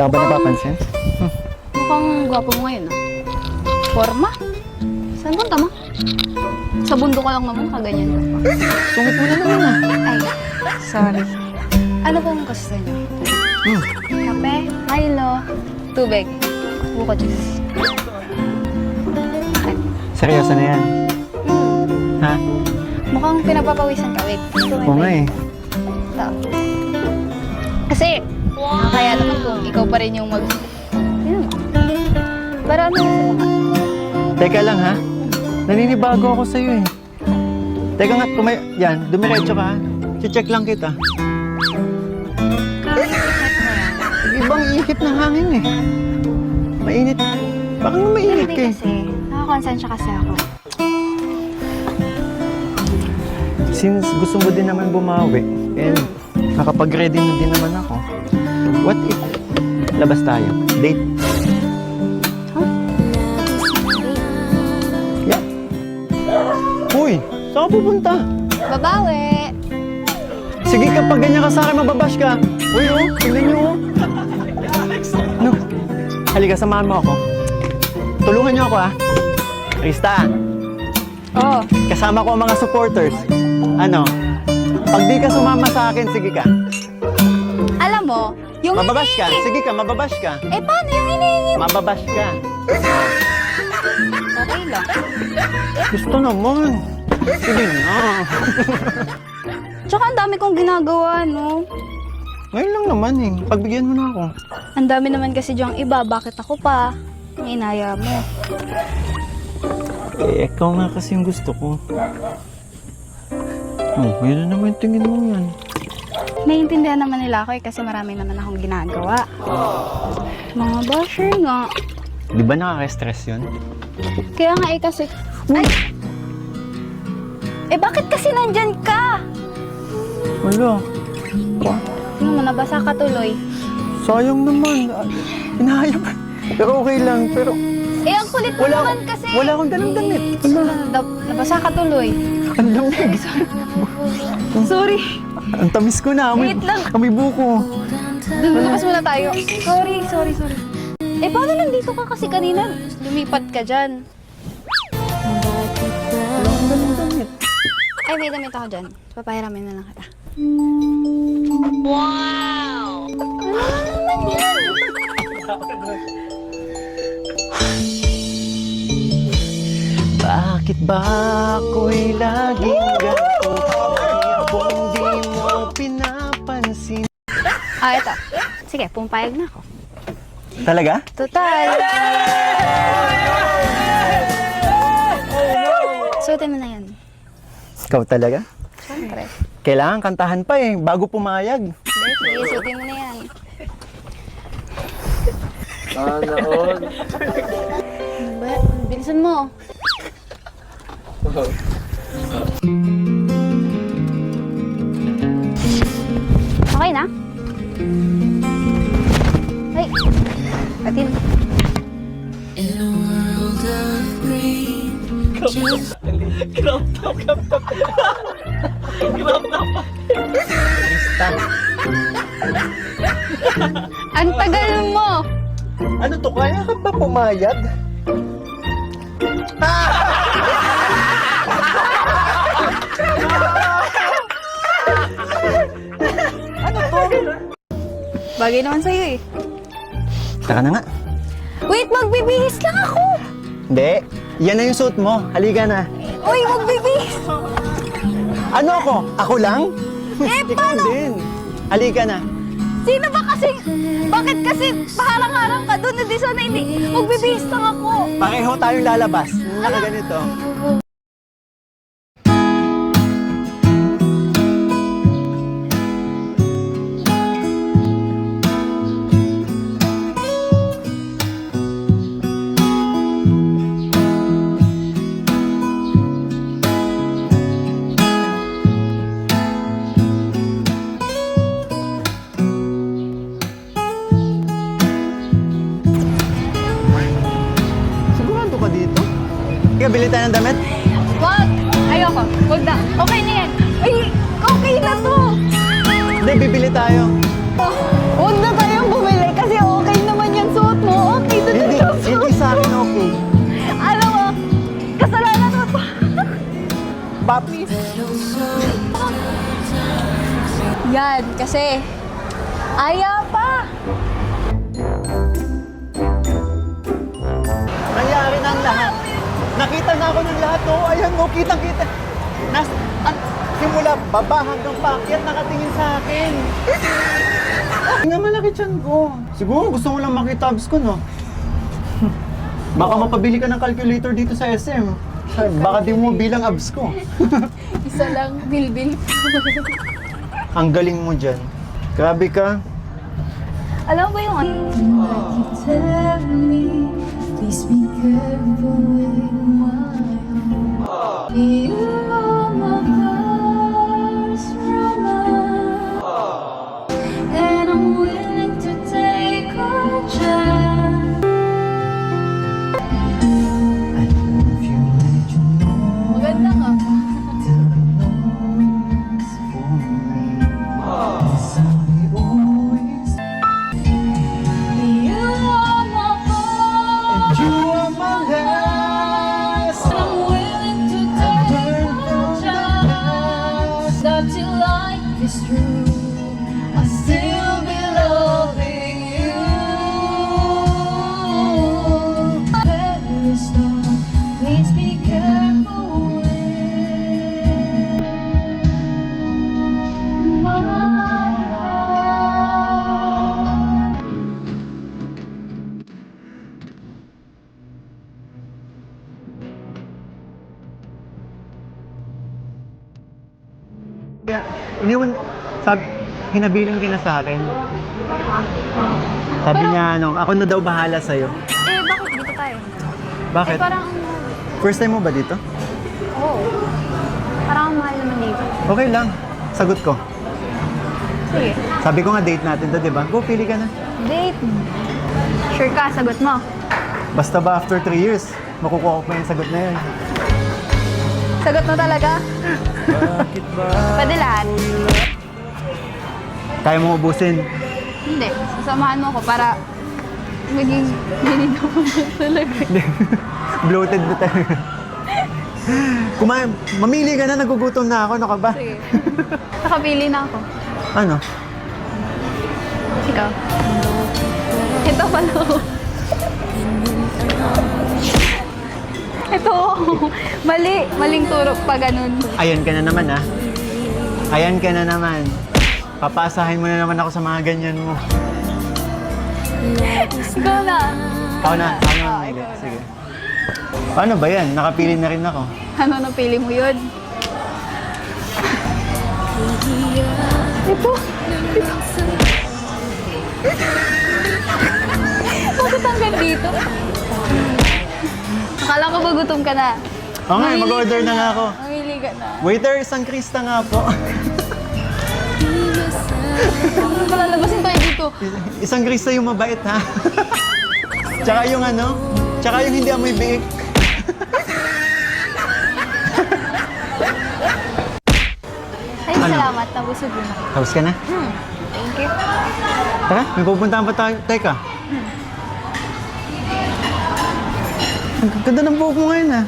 Wala ba napapansin? Mukhang gwapo mo ngayon, ah. Forma? Saan punta mo? Sa bundok ka lang naman, kaganyan ka pa. Sungit mo na naman ah. Ay, sorry. Ano pong gusto niyo? Hmm. Kape, Milo, tubig, buko juice. Seryoso na yan. Hmm, Ha? mukhang pinagpapawisan ka. Wait, Oo nga eh. Ito. Kasi, kaya naman kung ikaw pa rin yung mag... Yun mo. Pero ano sa? Teka lang ha. Naninibago ako sa'yo eh. Teka nga, kumay... Yan, dumiretso ka ha. Check lang kita. Ibang ihip ng hangin eh. Mainit. Baka nga mainit ka eh. kasi, nakakonsensya kasi ako. Since gusto mo din naman bumawi, and nakapag-ready na din naman ako, what if labas tayo? Date? Yeah. Uy, saan ka pupunta? Babawi! Sige kapag ganyan ka sa akin, mababash ka. Uy, oh, tingnan niyo, oh. No. Halika, samahan mo ako. Tulungan niyo ako, ah. Krista, Oo. kasama ko ang mga supporters. Ano? Pag di ka sumama sa akin, sige ka. Mo, yung Mababash ka. hinihingi- Sige ka, mababash ka. Eh, paano yung hinihingi? Mababash ka. Okay lang. Gusto naman. Sige na. Tsaka ang dami kong ginagawa, no? Ngayon lang naman eh. Pagbigyan mo na ako. Ang dami naman kasi diyang iba. Bakit ako pa? Inaya mo. Eh, ikaw nga kasi yung gusto ko. Oh, yun na naman tingin mo yan. Naiintindihan naman nila ako eh kasi marami naman akong ginagawa. Mga basher nga. Di ba nakaka-stress yun? Kaya nga eh kasi... Ay! Eh bakit kasi nandyan ka? Wala. Pa, Tingnan mo, nabasa ka tuloy. sayang naman. Ah, Inahayap. Pero okay lang. Pero Eh, ang kulit mo wala, naman kasi. wala akong dalang damit. Wala. Nab- nabasa ka tuloy. Ang lamig. Sorry. Ang tamis ko na. Amoy, Wait lang. amoy buko. Lumabas muna tayo. Sorry, sorry, sorry. Eh, paano nandito ka kasi kanina? Lumipat ka dyan. Ay, may damit ako dyan. Papahiramin na lang kita. Bakit ba ako'y laging ganito? Ah, ito. Sige, pumpayag na ako. Talaga? Total. Suotin mo na yan. Ikaw talaga? Siyempre. Kailangan kantahan pa eh, bago pumayag. Sige, suotin mo na yan. Sana all. Ano ba? Bilisan mo. Okay na? Ay! Atin. Krista. Ang tagal mo! Ano to, kaya ka ba pumayag? Bagay naman sa'yo eh. Tara na nga. Wait, magbibihis lang ako! Hindi, yan na yung suit mo. Halika na. Uy, magbibihis! Ano ako? Ako lang? Eh, Ikaw paano? din. Halika na. Sino ba kasi? Bakit kasi paharang-harang ka doon? Hindi sana hindi. Magbibihis lang ako. Pareho tayong lalabas. Nakaganito. Sigurado ba dito? Sige, bili tayo ng damit. Wag! Ayoko. Wag na. Okay na yan. Ay, okay na to! Hindi, bibili tayo. Oh, huwag na tayong bumili kasi okay naman yung suot mo. Okay na din Hindi, yung suot hindi sa akin okay. Alam mo, kasalanan mo pa. Papi. Yan, kasi. Aya pa! Nakita na ako ng lahat, oh. Ayan, oh, kitang-kita. Nas, an, simula baba hanggang paakyat, nakatingin sa akin. Nga malaki tiyan ko. Siguro gusto mo lang makita abs ko, no? Baka mapabili ka ng calculator dito sa SM. Baka di mo bilang abs ko. Isa lang, bilbil. Ang galing mo dyan. Grabe ka. Alam mo ba yung ano? Tell me, please be careful with my heart. You are my sabi, hinabilin ka na sa akin. Sabi niya, ano, ako na daw bahala sa'yo. Eh, bakit dito tayo? Bakit? Eh, parang, First time mo ba dito? oo. Parang ang mahal naman dito. Okay lang. Sagot ko. Sige. Sabi ko nga date natin to, di ba? Go, pili ka na. Date. Sure ka, sagot mo. Basta ba after 3 years, makukuha ko pa yung sagot na yun. Sagot mo talaga? Pwede lahat. Kaya mo ubusin. Hindi. Sasamahan mo ako para maging ginito mo talaga. Bloated na talaga. Kumain, mamili ka na, nagugutom na ako, ano ka ba? Sige. Nakapili na ako. Ano? Ikaw. Ito pala. Ito. Mali. Maling turok pa ganun. Ayan ka na naman, ha? Ayan ka na naman. Papasahin mo na naman ako sa mga ganyan mo. Ikaw na. Ako na, ako na mamili. Sige. Paano ba yan? Nakapili na rin ako. Ano napili mo yun? Ito. Ito. Bakit hanggang dito? Akala ko ba gutom ka na? Oo nga, Mamili mag-order ka na nga ako. Mamili ka na. Waiter, isang krista nga po. Ano pala labasin tayo dito? isang krista yung mabait, ha? tsaka yung ano, tsaka yung hindi amoy biik. Ay, Ano? salamat. Nabusog yun ako. Tapos ka na? Hmm. Thank you. Tara, may pupuntahan pa tayo. Teka. Ang ganda ng buhok mo ngayon, ha?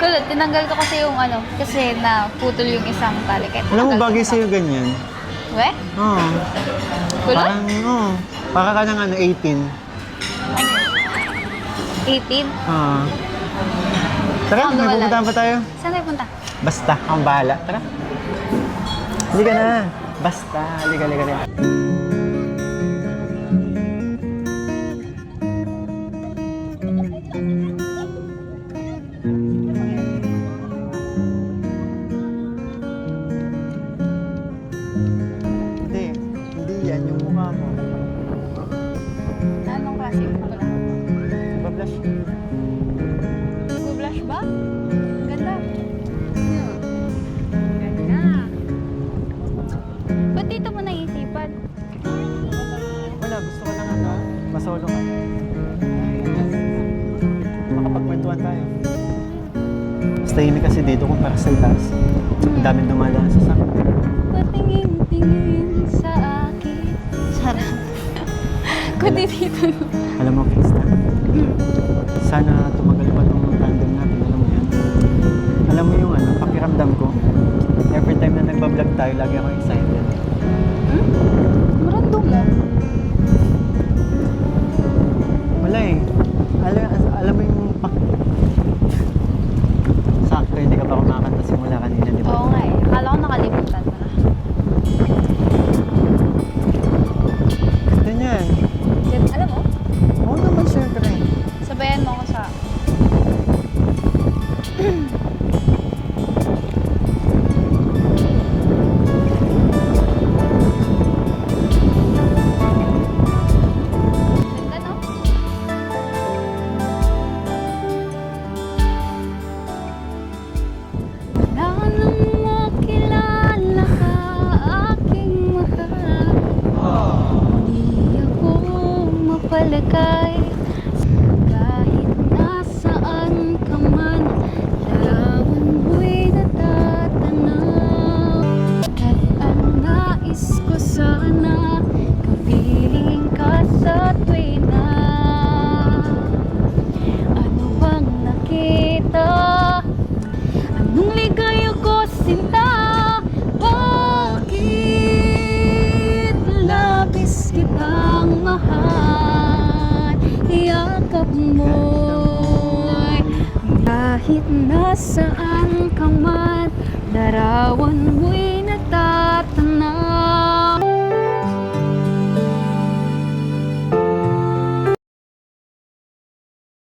Kulot, tinanggal ko kasi yung ano, kasi na putol yung isang tali. Kaya Alam mo, tinanggal bagay sa'yo ganyan. We? Oo. Kulot? Parang, oo. Para ka ng ano, 18. 18? Oo. Tara, Ang may pupuntahan pa tayo. Saan tayo punta? Basta, ang bahala. Tara. Halika na. Basta, halika, halika, halika. Tahimik kasi dito kumpara sa itaas. Ang daming dumadaan sa sakit. Patingin-tingin sa akin. Sarap. Kundi dito. Alam mo, Krista, sana tumagal pa tong tandem natin, alam mo yan. Alam mo yung ano, pakiramdam ko, time na nagbablog tayo, lagi ako excited. Hmm? Marandom mo. Wala eh. Alam, alam mo yung pak... Yakap mo'y kahit nasaan ka man Larawan mo'y